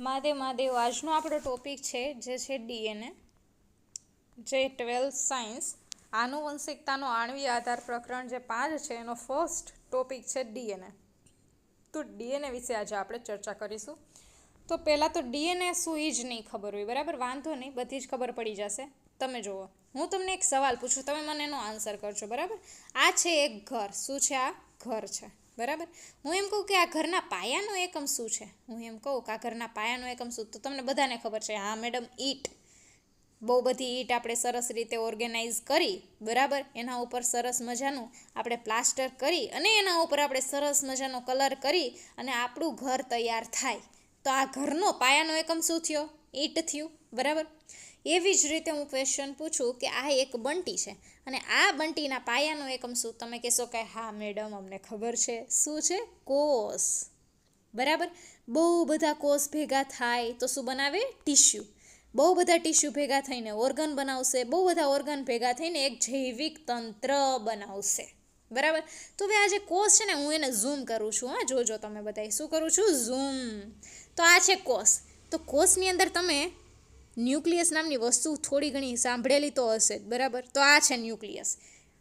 મહાદેવ મહાદેવ આજનો આપણો ટોપિક છે, જે છે ડીએનએ. જે ટ્વેલ્થ સાયન્સ, આનુવંશિકતાનો આણવી આધાર પ્રકરણ જે પાંચ છે, એનો ફર્સ્ટ ટોપિક છે ડીએનએ. તો ડીએનએ વિશે આજે આપણે ચર્ચા કરીશું. તો પહેલાં તો ડીએનએ શું એ જ નહીં ખબર હોય, બરાબર? વાંધો નહીં, બધી જ ખબર પડી જશે. તમે જુઓ. હું તમને એક સવાલ પૂછું, તમે મને એનો આન્સર કરજો, બરાબર? આ છે એક ઘર. શું છે આ? ઘર છે. બરાબર? હું એમ કહું કે આ ઘરના પાયાનો એકમ શું છે? હું એમ કહું કે આ ઘરના પાયાનો એકમ શું? તો તમને બધાને ખબર છે, હા, મેડમ, ઈટ. બહુ બધી ઈટ આપણે સરસ રીતે ઓર્ગેનાઇઝ કરી, બરાબર? એના ઉપર સરસ મજાનું આપણે પ્લાસ્ટર કરી અને એના ઉપર આપણે સરસ મજાનો કલર કરી અને આપણું ઘર તૈયાર થાય. તો આ ઘરનો પાયાનો એકમ શું થયો? ઈટ થયું, બરાબર? એવી જ રીતે હું ક્વેશ્ચન પૂછું કે આ એક બંટી છે અને આ બંટીના પાયાનું એકમ શું? તમે કહેશો કે હા મેડમ અમને ખબર છે. શું છે? કોષ. બરાબર? બહુ બધા કોષ ભેગા થાય તો શું બનાવે? ટીશ્યુ બહુ બધા ટીશ્યુ ભેગા થઈને ઓર્ગન બનાવશે. બહુ બધા ઓર્ગન ભેગા થઈને એક જૈવિક તંત્ર બનાવશે. બરાબર? તો હવે આ જે કોષ છે ને, હું એને ઝૂમ કરું છું, હા. જોજો તમે બધા શું કરું છું? ઝૂમ તો આ છે કોષ. તો કોષની અંદર તમે ન્યુક્લિયસ નામની વસ્તુ થોડી ઘણી સાંભળેલી તો હશે જ, બરાબર? તો આ છે ન્યુક્લિયસ.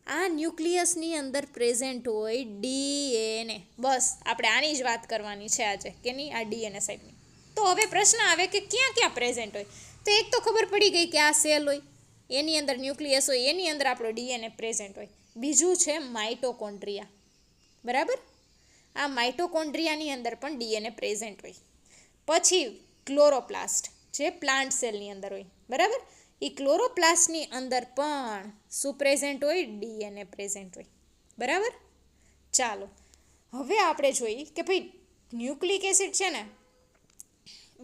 આ ન્યુક્લિયસની અંદર પ્રેઝન્ટ હોય ડીએનએ. બસ, આપણે આની જ વાત કરવાની છે આજે, કે નહીં? આ ડીએનએ સાઈડની તો હવે પ્રશ્ન આવે કે ક્યાં ક્યાં પ્રેઝન્ટ હોય? તો એક તો ખબર પડી ગઈ કે આ સેલ હોય, એની અંદર ન્યુક્લિયસ હોય, એની અંદર આપણો ડીએનએ પ્રેઝન્ટ હોય. બીજું છે માઇટોકોન્ડ્રિયા. બરાબર? આ માઇટોકોન્ડ્રિયાની અંદર પણ ડીએનએ પ્રેઝન્ટ હોય. પછી ક્લોરોપ્લાસ્ટ. જે પ્લાન્ટ સેલની અંદર હોય. બરાબર? એ ક્લોરોપ્લાસ્ટની અંદર પણ શું પ્રેઝન્ટ હોય, ડીએનએ પ્રેઝન્ટ હોય. બરાબર? ચાલો. હવે આપણે જોઈએ કે ભાઈ ન્યુક્લિક એસિડ છે ને,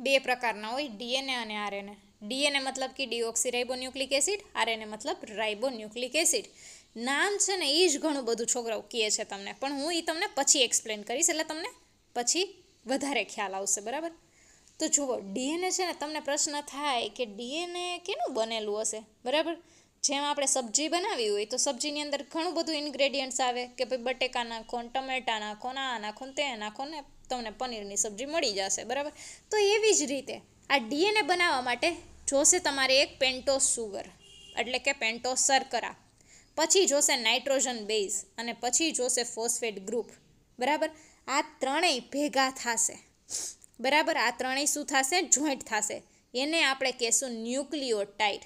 બે પ્રકારના હોય, ડીએનએ અને આરએનએ. ડીએનએ મતલબ કે ડીઓક્સીરાઇબોન્યુક્લિક એસિડ, આરએનએ મતલબ રાઇબોન્યુક્લિક એસિડ. નામ છે ને એ જ ઘણું બધું છોકરાઓ કહે છે તમને. પણ હું એ તમને પછી એક્સપ્લેન કરીશ, એટલે તમને પછી વધારે ખ્યાલ આવશે. બરાબર? તો જુઓ, ડીએનએ છે ને તમને પ્રશ્ન થાય કે ડીએનએ કેનું બનેલું હશે? બરાબર? જેમ આપણે સબ્જી બનાવી હોય તો સબ્જીની અંદર ઘણું બધું ઇન્ગ્રેડિયન્ટ્સ આવે કે ભાઈ બટેકા નાખો ટમેટા નાખો ને આ નાખો ને તે નાખો ને તમને પનીરની સબ્જી મળી જશે, બરાબર? તો એવી જ રીતે આ ડીએનએ બનાવવા માટે જોશે તમારે એક પેન્ટોસ સુગર એટલે કે પેન્ટોસ શર્કરા. પછી જોશે નાઇટ્રોજન બેઝ અને પછી જોશે ફોસ્ફેટ ગ્રુપ બરાબર? આ ત્રણેય ભેગા થશે. બરાબર? આ ત્રણેય શું થશે? જોઈન્ટ થશે. એને આપણે કહેશું nucleotide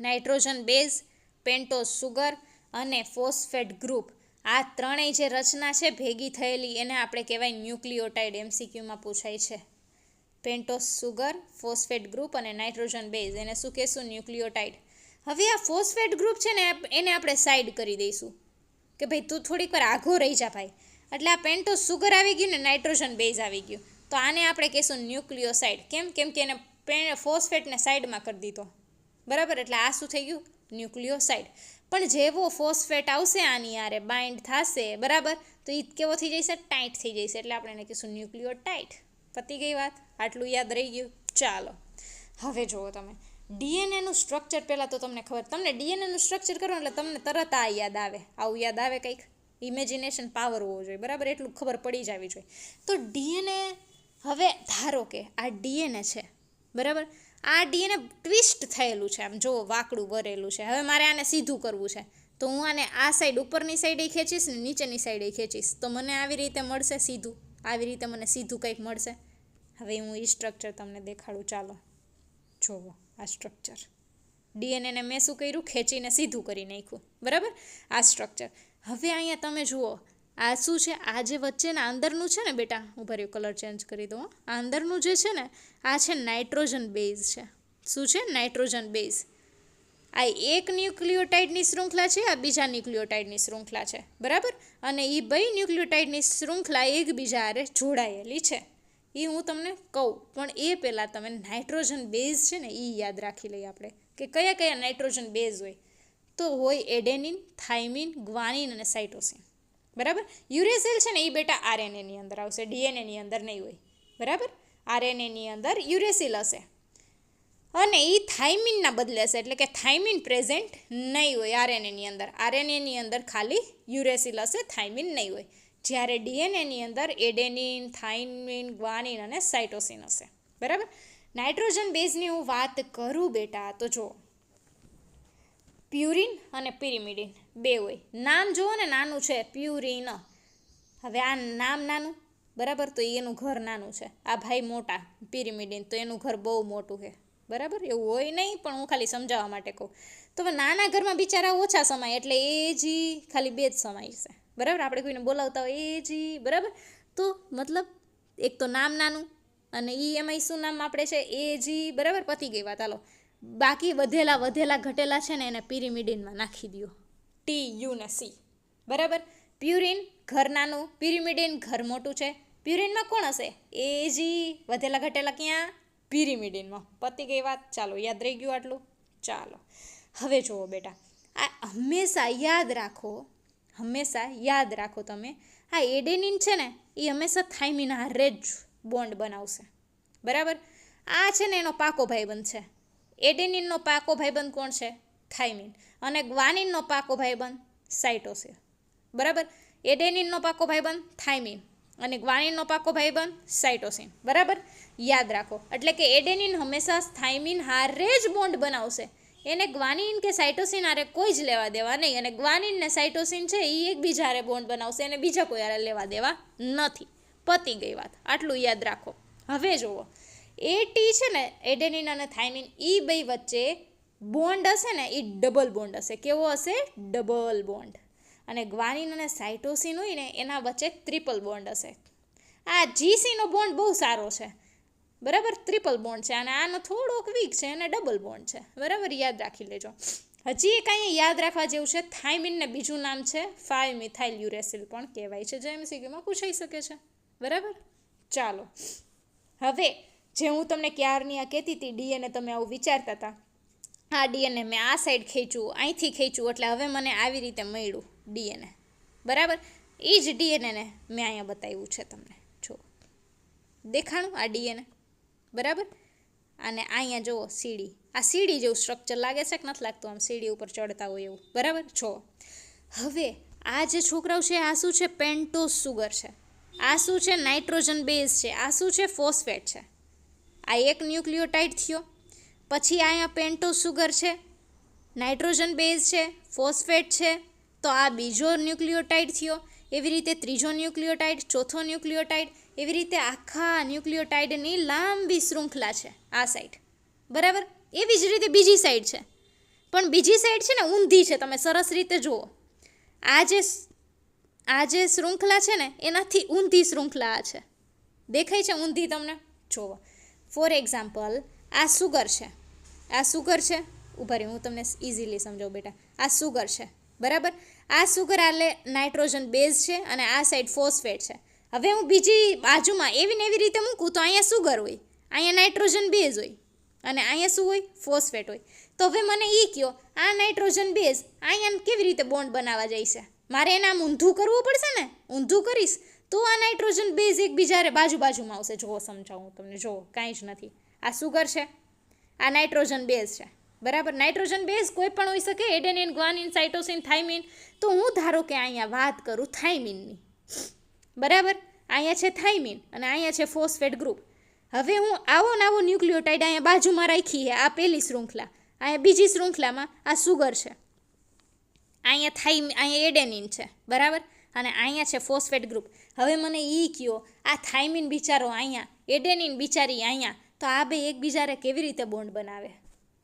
nitrogen base pentose sugar અને ફોસ્ફેટ ગ્રુપ. આ ત્રણેય જે રચના છે, ભેગી થયેલી, એને આપણે કહેવાય ન્યુક્લિયોટાઇડ એમસીક્યુમાં પૂછાય છે. પેન્ટોસ સુગર, ફોસ્ફેટ ગ્રુપ અને નાઇટ્રોજન બેઝ. એને શું કહેશું? ન્યુક્લિયોટાઇડ હવે આ ફોસ્ફેટ ગ્રુપ છે ને, એને આપણે સાઈડ કરી દઈશું. કે ભાઈ તું થોડીક વાર આઘો રહી જા ભાઈ. એટલે આ પેન્ટોઝ સુગર આવી ગયું ને નાઇટ્રોજન બેઝ આવી ગયું. તો આને આપણે કહીશું ન્યુક્લિયોસાઇડ કેમ? કેમ કે એને ફોસ્ફેટને સાઈડમાં કરી દીધો. બરાબર? એટલે આ શું થઈ ગયું? ન્યુક્લિયોસાઇડ પણ જેવો ફોસ્ફેટ આવશે, આની યારે બાઇન્ડ થશે. બરાબર? તો એ કેવો થઈ જશે? ટાઈટ થઈ જશે. એટલે આપણે એને કહીશું ન્યુક્લિયો ટાઈટ પતી ગઈ વાત? આટલું યાદ રહી ગયું? ચાલો. હવે જુઓ તમે. ડીએનએનું સ્ટ્રક્ચર પહેલાં તો તમને ખબર. તમને ડીએનએનું સ્ટ્રક્ચર કરો એટલે તમને તરત આ યાદ આવે. આવું યાદ આવે કંઈક? ઇમેજિનેશન પાવર હોવો જોઈએ, બરાબર? એટલું ખબર પડી જ આવી જોઈએ. તો ડીએનએ હવે ધારો કે આ ડીએનએ છે, બરાબર? આ ડીએનએ ટ્વિસ્ટ થયેલું છે, આમ જો વાકડું વરેલું છે. હવે મારે આને સીધું કરવું છે. તો હું આને આ સાઈડ ઉપરની સાઈડે ખેંચીશ ને નીચેની સાઈડે ખેંચીશ. તો મને આવી રીતે મળશે સીધું? આવી રીતે મને સીધું કંઈક મળશે? હવે હું એ સ્ટ્રક્ચર તમને દેખાડું. ચાલો, જોવો આ સ્ટ્રક્ચર ડીએનએને મેં શું કર્યું? ખેંચીને સીધું કરી નાખ્યું. બરાબર? આ સ્ટ્રક્ચર હવે અહીંયા તમે જુઓ, આ શું છે? આ જે વચ્ચેના અંદરનું છે ને બેટા, હું ભર્યું કલર ચેન્જ કરી દઉં આ અંદરનું જે છે ને, આ છે નાઇટ્રોજન બેઝ છે. શું છે? નાઇટ્રોજન બેઝ આ એક ન્યુક્લિયોટાઇડની શૃંખલા છે, આ બીજા ન્યુક્લિયોટાઇડની શૃંખલા છે. બરાબર? અને એ બે ન્યુક્લિયોટાઇડની શૃંખલા એકબીજા હારે જોડાયેલી છે. એ હું તમને કહું, પણ એ પહેલાં તમે નાઇટ્રોજન બેઝ છે ને એ યાદ રાખી લઈએ આપણે, કે કયા કયા નાઇટ્રોજન બેઝ હોય? તો હોય એડેનિન, થાઇમિન, ગ્વાનિન અને સાઇટોસિન. બરાબર? યુરેસિલ છે ને એ બેટા આરએનએની અંદર આવશે ડીએનએની અંદર નહીં હોય. બરાબર? આરએનએની અંદર યુરેસિલ હશે. અને એ થાઇમિનના બદલે હશે, એટલે કે થાઇમિન પ્રેઝન્ટ નહીં હોય આરએનએની અંદર. આરએનએની અંદર ખાલી યુરેસિલ હશે, થાઇમિન નહીં હોય. જ્યારે ડીએનએની અંદર એડેનિન, થાઇમિન, ગ્વાનિન અને સાઇટોસિન હશે. બરાબર? નાઇટ્રોજન બેઝની હું વાત કરું બેટા, તો જો પ્યુરિન અને પિરિમિડિન. બે હોય. નામ જુઓ ને, નાનું છે. પ્યુરિન. હવે આ નામ નાનું, બરાબર? તો એનું ઘર નાનું છે. આ ભાઈ મોટા, પિરિમિડિન. તો એનું ઘર બહુ મોટું છે. બરાબર? એવું હોય નહીં, પણ હું ખાલી સમજાવવા માટે કહું. તો હવે નાના ઘરમાં બિચારા ઓછા સમાય, એટલે એ જી ખાલી બે જ સમાય છે. બરાબર? આપણે કોઈને બોલાવતા હોય એ જી, બરાબર? તો મતલબ, એક તો નામ નાનું અને એ એમાં શું નામ આપણે છે? એ જી, બરાબર? પતી ગઈ વાત. હાલો. બાકી વધેલા વધેલા ઘટેલા છે ને એને પિરિમિડિનમાં નાખી દો ટી યુ ને સી બરાબર? પ્યુરિન ઘર નાનું પિરિમિડિન ઘર મોટું છે. પ્યુરિનમાં કોણ હશે? એ જી વધેલા ઘટેલા ક્યાં? પિરિમિડિનમાં પતી ગઈ વાત. ચાલો, યાદ રહી ગયું આટલું? ચાલો. હવે જુઓ બેટા. આ હંમેશા યાદ રાખો, હંમેશા યાદ રાખો તમે. આ એડેનિન છે ને, એ હંમેશા થાઇમિન હારે જ બોન્ડ બનાવશે. બરાબર? આ છે ને એનો પાકો ભાઈબંધ છે. એડેનિનનો પાકો ભાઈબંધ કોણ છે? થાઇમિન. અને ગ્વાનિનનો પાકો ભાઈબંધ સાઇટોસિન. બરાબર? એડેનિનનો પાકો ભાઈબંધ થાઇમિન. અને ગ્વાનિનનો પાકો ભાઈબંધ સાઇટોસિન. બરાબર? યાદ રાખો. એટલે કે એડેનિન હંમેશા થાઇમિન હારે જ બોન્ડ બનાવશે. એને ગ્વાનિન કે સાઇટોસિન હારે કોઈ જ લેવા દેવા નહીં. અને ગ્વાનિન ને સાઇટોસિન છે એ એકબીજા હારે બોન્ડ બનાવશે એને બીજા કોઈ હારે લેવા દેવા નથી. પતી ગઈ વાત. આટલું યાદ રાખો. હવે જુઓ. એ ટી છે ને એડેનિન અને થાઇમિન એ બે વચ્ચે બોન્ડ હશે ને એ ડબલ બોન્ડ હશે. કેવો હશે? ડબલ બોન્ડ અને ગ્વાનિન અને સાઇટોસિન હોય ને, એના વચ્ચે ટ્રિપલ બોન્ડ હશે. આ જીસીનો બોન્ડ બહુ સારો છે. બરાબર? ટ્રિપલ બોન્ડ છે. અને આનો થોડોક વીક છે, અને ડબલ બોન્ડ છે. બરાબર? યાદ રાખી લેજો. હજી એક અહીંયા યાદ રાખવા જેવું છે. થાઇમિનને બીજું નામ છે ફાઇવ મિથાઇલ યુરેસિલ પણ કહેવાય છે. જે એમસીક્યુમાં પૂછાઈ શકે છે. બરાબર? ચાલો. હવે જે હું તમને ક્યારની આ કહેતી હતી, ડીએનએ તમે આવું વિચારતા હતા. આ ડીએનએ મેં આ સાઈડ ખેંચ્યું, અહીંથી ખેંચ્યું, એટલે હવે મને આવી રીતે મળ્યું ડીએનએ. બરાબર? એ જ ડીએનએને મેં અહીંયા બતાવ્યું છે તમને. જો, દેખાણું આ ડીએનએ. બરાબર? અને અહીંયા જુઓ, સીડી. આ સીડી જેવું સ્ટ્રક્ચર લાગે છે કે નથી લાગતું? આમ સીડી ઉપર ચડતા હોય એવું. બરાબર? જો, હવે આ જે છોકરાઓ છે, આ શું છે? પેન્ટોસ સુગર છે. આ શું છે? નાઇટ્રોજન બેઝ છે. આ શું છે? ફોસ્ફેટ છે. આ એક ન્યુક્લિયોટાઇડ થયો. પછી અહીંયા પેન્ટો સુગર છે, નાઇટ્રોજન બેઝ છે, ફોસ્ફેટ છે, તો આ બીજો ન્યુક્લિયોટાઇડ થયો. એવી રીતે ત્રીજો ન્યુક્લિયોટાઇડ ચોથો ન્યુક્લિયોટાઇડ એવી રીતે આખા ન્યુક્લિયોટાઇડની લાંબી શૃંખલા છે આ સાઈડ બરાબર? એવી જ રીતે બીજી સાઈડ છે. પણ બીજી સાઈડ છે ને ઊંધી છે, તમે સરસ રીતે જુઓ. આ જે આ જે શૃંખલા છે ને, એનાથી ઊંધી શૃંખલા આ છે. દેખાય છે ઊંધી તમને? જુઓ. ફોર એક્ઝામ્પલ, આ સુગર છે. આ સુગર છે? ઊભા રહી, હું તમને ઇઝીલી સમજાવું બેટા. આ સુગર છે. બરાબર? આ સુગર આલે નાઇટ્રોજન બેઝ છે અને આ સાઈડ ફોસ્ફેટ છે. હવે હું બીજી બાજુમાં એવી ને એવી રીતે મૂકું, તો અહીંયા સુગર હોય, અહીંયા નાઇટ્રોજન બેઝ હોય અને અહીંયા શું હોય? ફોસ્ફેટ હોય. તો હવે મને એ કહો આ નાઇટ્રોજન બેઝ અહીંયા કેવી રીતે બોન્ડ બનાવવા જાય છે? મારે એને ઊંધું કરવું પડશે ને? ઊંધું કરીશ? તો આ નાઇટ્રોજન બેઝ એકબીજા બાજુ બાજુમાં આવશે. જુઓ, સમજાવું તમને. જુઓ, કાંઈ જ નથી. આ સુગર છે. આ નાઇટ્રોજન બેઝ છે. બરાબર? નાઇટ્રોજન બેઝ કોઈ પણ હોઈ શકે, એડેનિન, ગ્વાનિન, સાઇટોસિન, થાઇમિન. તો હું ધારો કે અહીંયા વાત કરું થાઇમિનની. બરાબર? અહીંયા છે થાઇમિન અને અહીંયા છે ફોસ્ફેટ ગ્રુપ. હવે હું આવો ને આવો ન્યુક્લિયોટાઇડ અહીંયા બાજુમાં રાખી છે, આ પહેલી શૃંખલા. અહીંયા બીજી શૃંખલામાં આ સુગર છે. અહીંયા થાઇમ, અહીંયા એડેનિન છે. બરાબર? અને અહીંયા છે ફોસ્ફેટ ગ્રુપ. હવે મને એ કહો આ થાઇમિન બિચારો અહીંયા, એડેનિન બિચારી અહીંયા, તો આ બે એકબીજાને કેવી રીતે બોન્ડ બનાવે?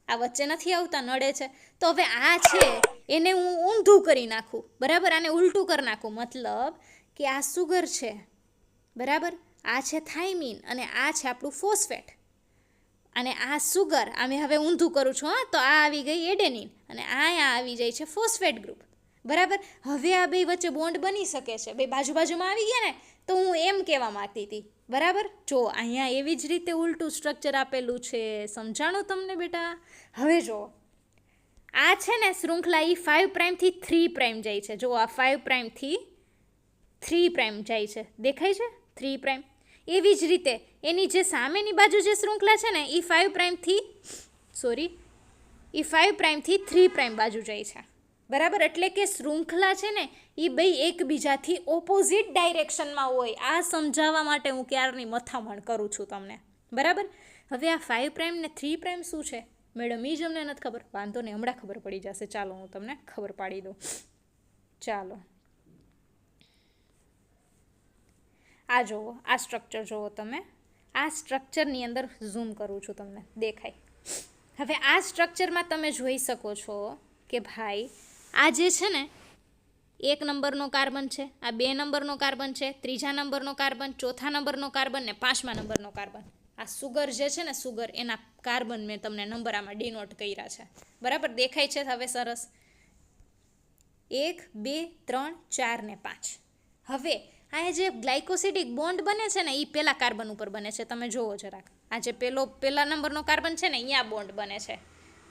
આ વચ્ચે નથી આવતા, નડે છે. તો હવે આ છે, એને હું ઊંધું કરી નાખું, બરાબર? આને ઉલટું કરી નાખું. મતલબ કે આ સુગર છે, બરાબર? આ છે થાઇમિન અને આ છે આપણું ફોસ્ફેટ. અને આ સુગર અમે હવે ઊંધું કરું છું, હા. તો આ આવી ગઈ એડેનિન અને અહીંયા આવી જાય છે ફોસ્ફેટ ગ્રુપ. બરાબર? હવે આ બે વચ્ચે બોન્ડ બની શકે છે. બે બાજુ બાજુમાં આવી ગયા ને, તો હું એમ કહેવા માંગતી હતી. બરાબર? જો, અહીંયા એવી જ રીતે ઉલટું સ્ટ્રક્ચર આપેલું છે. સમજાણું તમને બેટા? હવે જો, આ છે ને શૃંખલા એ ફાઇવ પ્રાઇમથી થ્રી પ્રાઇમ જાય છે. જો આ ફાઇવ પ્રાઇમથી થ્રી પ્રાઇમ જાય છે. દેખાય છે? થ્રી પ્રાઇમ એવી જ રીતે એની જે સામેની બાજુ જે શૃંખલા છે ને એ ફાઇવ પ્રાઇમથી સોરી એ ફાઇવ પ્રાઇમથી થ્રી પ્રાઇમ બાજુ જાય છે. બરાબર? એટલે કે શૃંખલા છે ને એ બે એકબીજાથી ઓપોઝિટ ડાયરેક્શનમાં હોય. આ સમજાવવા માટે હું ક્યારની મથામણ કરું છું તમને? બરાબર? હવે આ ફાઇવ પ્રાઇમ ને થ્રી પ્રાઇમ શું છે? મેડમ એ જ અમને નથી ખબર. વાંધો નહીં, હમણાં ખબર પડી જશે. ચાલો, હું તમને ખબર પાડી દઉં. ચાલો. આ જુઓ આ સ્ટ્રક્ચર જુઓ તમે. આ સ્ટ્રક્ચરની અંદર ઝૂમ કરું છું તમને. દેખાય. હવે આ સ્ટ્રક્ચરમાં તમે જોઈ શકો છો કે ભાઈ આ જે છે ને, એક નંબરનો કાર્બન છે, આ બે નંબરનો કાર્બન છે, ત્રીજા નંબરનો કાર્બન, ચોથા નંબરનો કાર્બન ને પાંચમા નંબરનો કાર્બન. આ સુગર જે છે ને, સુગર એના કાર્બન મેં તમને નંબર આમાં ડિનોટ કર્યા છે. બરાબર? દેખાય છે હવે સરસ. એક, બે, ત્રણ, ચાર ને પાંચ. હવે આ જે ગ્લાયકોસિડિક બોન્ડ બને છે ને એ પેલા કાર્બન ઉપર બને છે. તમે જોવો જરાક. આ જે પેલો, પેલા નંબરનો કાર્બન છે ને અહીંયા બોન્ડ બને છે.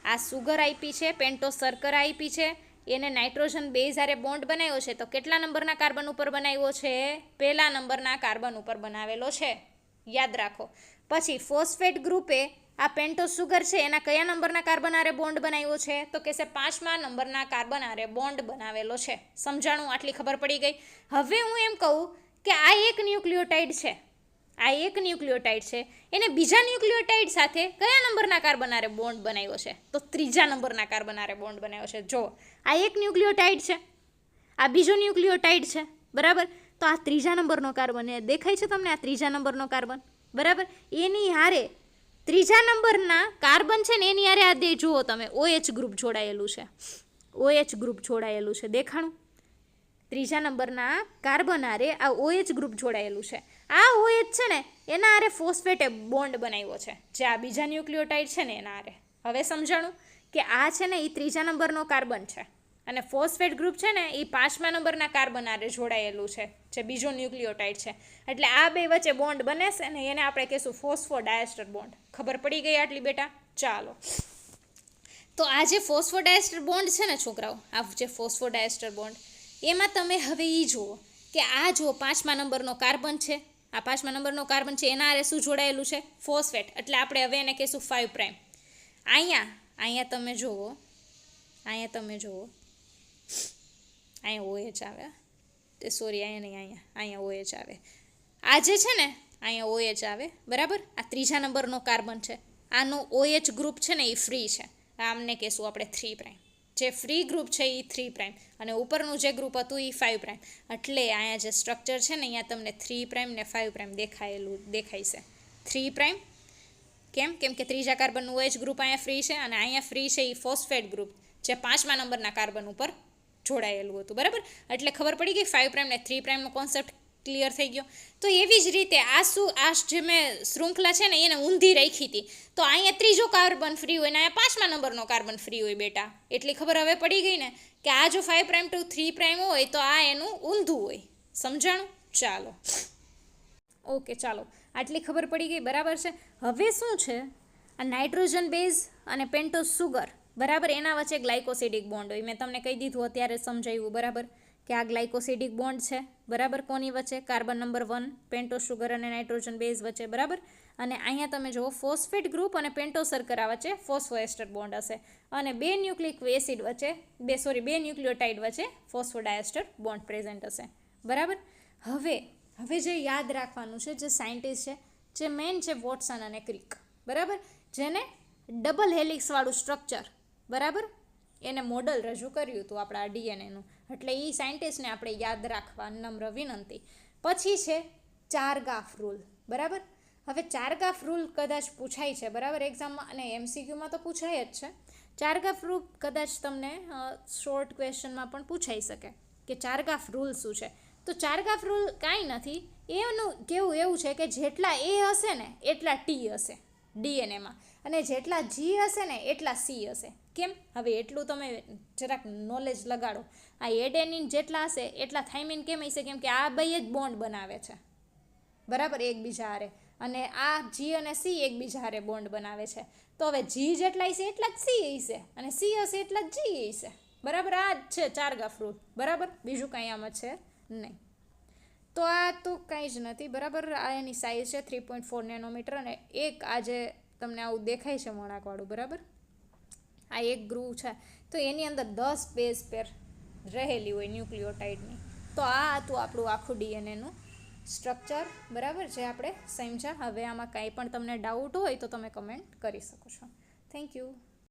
આ સુગર આપી છે પેન્ટો સર્કર આપી છે એને નાઇટ્રોજન બે જ્યારે બોન્ડ બનાવ્યો છે, તો કેટલા નંબરના કાર્બન ઉપર બનાવ્યો છે? પહેલા નંબરના કાર્બન ઉપર બનાવેલો છે. યાદ રાખો. પછી ફોસ્ફેટ ગ્રુપે આ પેન્ટો સુગર છે, એના કયા નંબરના કાર્બન હારે બોન્ડ બનાવ્યો છે? તો કે છે પાંચમા નંબરના કાર્બન હારે બોન્ડ બનાવેલો છે. સમજાણું? આટલી ખબર પડી ગઈ. હવે હું એમ કહું કે આ એક ન્યુક્લિયોટાઇડ છે. આ એક ન્યુક્લિયોટાઇડ છે. એને બીજા ન્યુક્લિયોટાઇડ સાથે કયા નંબરના કાર્બન આરે બોન્ડ બનાવ્યો છે? તો ત્રીજા નંબરના કાર્બન આરે બોન્ડ બનાવ્યો છે. જો આ એક ન્યુક્લિયોટાઇડ છે. આ બીજો ન્યુક્લિયોટાઇડ છે. બરાબર? તો આ ત્રીજા નંબરનો કાર્બન એ દેખાય છે તમને? આ ત્રીજા નંબરનો કાર્બન. બરાબર? એની હારે ત્રીજા નંબરના કાર્બન છે ને એની હારે આ દે જુઓ તમે, ઓએચ ગ્રુપ જોડાયેલું છે. ઓએચ ગ્રુપ જોડાયેલું છે. દેખાણું. ત્રીજા નંબરના કાર્બન હારે આ ઓએચ ગ્રુપ જોડાયેલું છે. આ હોય જ છે ને, એના આરે ફોસ્ફેટે બોન્ડ બનાવ્યો છે. જે આ બીજા ન્યુક્લિયોટાઇડ છે ને, એના હારે હવે સમજાણું કે આ છે ને એ ત્રીજા નંબરનો કાર્બન છે. અને ફોસ્ફેટ ગ્રુપ છે ને એ પાંચમા નંબરના કાર્બન આરે જોડાયેલું છે, જે બીજો ન્યુક્લિયોટાઇડ છે. એટલે આ બે વચ્ચે બોન્ડ બને છે ને, એને આપણે કહીશું ફોસ્ફોડાયસ્ટર બોન્ડ ખબર પડી ગઈ આટલી બેટા? ચાલો. તો આ જે ફોસ્ફોડાયસ્ટર બોન્ડ છે ને, છોકરાઓ, આ જે ફોસ્ફોડાયસ્ટર બોન્ડ એમાં તમે હવે એ જુઓ કે આ જો પાંચમા નંબરનો કાર્બન છે. આ પાંચમા નંબરનો કાર્બન છે, એના હારે શું જોડાયેલું છે? ફોસ્ફેટ. એટલે આપણે હવે એને કહીશું ફાઇવ પ્રાઇમ અહીંયા અહીંયા તમે જુઓ, અહીંયા તમે જુઓ. અહીંયા ઓએચ આવે. તે સોરી, અહીંયા નહીં, અહીંયા અહીંયા ઓએચ આવે. આ જે છે ને, અહીંયા ઓએચ આવે. બરાબર? આ ત્રીજા નંબરનો કાર્બન છે. આનું ઓએચ ગ્રુપ છે ને, એ ફ્રી છે. આમને કહેશું આપણે થ્રી પ્રાઇમ જે ફ્રી ગ્રુપ છે એ થ્રી પ્રાઇમ. અને ઉપરનું જે ગ્રુપ હતું એ ફાઇવ પ્રાઇમ. એટલે અહીંયા જે સ્ટ્રક્ચર છે ને, અહીંયા તમને થ્રી પ્રાઇમ ને ફાઇવ પ્રાઇમ દેખાયેલું, દેખાય છે. Three prime. કેમ? કેમ કે ત્રીજા કાર્બનનું એ જ ગ્રુપ અહીંયા ફ્રી છે અને અહીંયા ફ્રી છે એ ફોસ્ફેટ ગ્રુપ, જે પાંચમા નંબરના કાર્બન ઉપર જોડાયેલું હતું. બરાબર? એટલે ખબર પડી ગઈ ફાઇવ પ્રાઇમ ને થ્રી પ્રાઇમનો કોન્સેપ્ટ ક્લિયર થઈ ગયો. તો એવી જ રીતે આ શું, આ જે મેં શૃંખલા છે ને, એને ઊંધી રાખી હતી. તો અહીંયા ત્રીજો કાર્બન ફ્રી હોય ને, અહીંયા પાંચમા નંબરનો કાર્બન ફ્રી હોય બેટા. એટલી ખબર હવે પડી ગઈ ને કે આ જો five prime to three prime હોય, તો આ એનું ઊંધું હોય. સમજાણું? ચાલો. ઓકે ચાલો. આટલી ખબર પડી ગઈ, બરાબર છે? હવે શું છે? આ નાઇટ્રોજન બેઝ અને પેન્ટોસ સુગર, બરાબર? એના વચ્ચે ગ્લાયકોસિડિક બોન્ડ હોય. મેં તમને કહી દીધું, અત્યારે સમજાવ્યું બરાબર? કે આ ગ્લાયકોસિડિક બોન્ડ છે. બરાબર કોની વચ્ચે? Carbon number one, pento sugar અને નાઇટ્રોજન બેઝ વચ્ચે, બરાબર? અને અહીંયા તમે જુઓ, ફોસ્ફેટ ગ્રુપ અને પેન્ટો સર્કરા વચ્ચે ફોસ્ફોએસ્ટર બોન્ડ હશે. અને બે ન્યુક્લિક એસિડ વચ્ચે, બે, સોરી, બે ન્યુક્લિયોટાઇડ વચ્ચે ફોસ્ફોડાયસ્ટર બોન્ડ પ્રેઝન્ટ હશે. બરાબર? હવે હવે જે યાદ રાખવાનું છે, જે સાયન્ટિસ્ટ છે, જે મેઇન છે વોટસન અને ક્રિક. બરાબર? જેને ડબલ હેલિક્સવાળું સ્ટ્રક્ચર, બરાબર? એને મોડલ રજૂ કર્યું હતું આપણા ડીએનએનું. એટલે એ સાયન્ટિસ્ટને આપણે યાદ રાખવા નમ્ર વિનંતી. પછી છે ચારગાફ રૂલ, બરાબર? હવે ચારગાફ રૂલ કદાચ પૂછાય છે, બરાબર? એક્ઝામમાં અને એમસીક્યુમાં તો પૂછાય જ છે. ચારગાફ રૂલ કદાચ તમને શોર્ટ ક્વેશ્ચનમાં પણ પૂછાઈ શકે કે ચારગાફ રૂલ શું છે? તો ચારગાફ રૂલ કાંઈ નથી. એનું કેવું એવું છે કે જેટલા એ હશે ને, એટલા ટી હશે. ડીએનએમાં અને જેટલા જી હશે ને એટલા સી હશે. કેમ? હવે એટલું તમે જરાક નોલેજ લગાડો. આ એડેનિન જેટલા હશે, એટલા થાઇમિન કેમ હશે? કેમ કે આ બે જ બોન્ડ બનાવે છે. બરાબર? એકબીજા હારે. અને આ જી અને સી એકબીજા હારે બોન્ડ બનાવે છે. તો હવે જી જેટલા હશે, એટલા જ સી હશે. અને સી હશે, એટલા જ જી હશે. બરાબર? આ જ છે ચાર ગાફ રૂલ બરાબર? બીજું કાંઈ આમાં છે નહીં. તો આ તો કંઈ જ નથી, બરાબર? આ એની સાઇઝ છે થ્રી પોઈન્ટ ફોર નેનોમીટર અને એક આજે તમને આવું દેખાય છે વળાંકવાળું બરાબર? આ એક ગ્રુવ છે. તો એની અંદર દસ બેઝ પેર રહેલી હોય ન્યુક્લિયોટાઇડની તો આ હતું આપણું આખું ડીએનએનું સ્ટ્રક્ચર બરાબર? જે આપણે સમજ્યા. હવે આમાં કાંઈ પણ તમને ડાઉટ હોય તો તમે કમેન્ટ કરી શકો છો. Thank you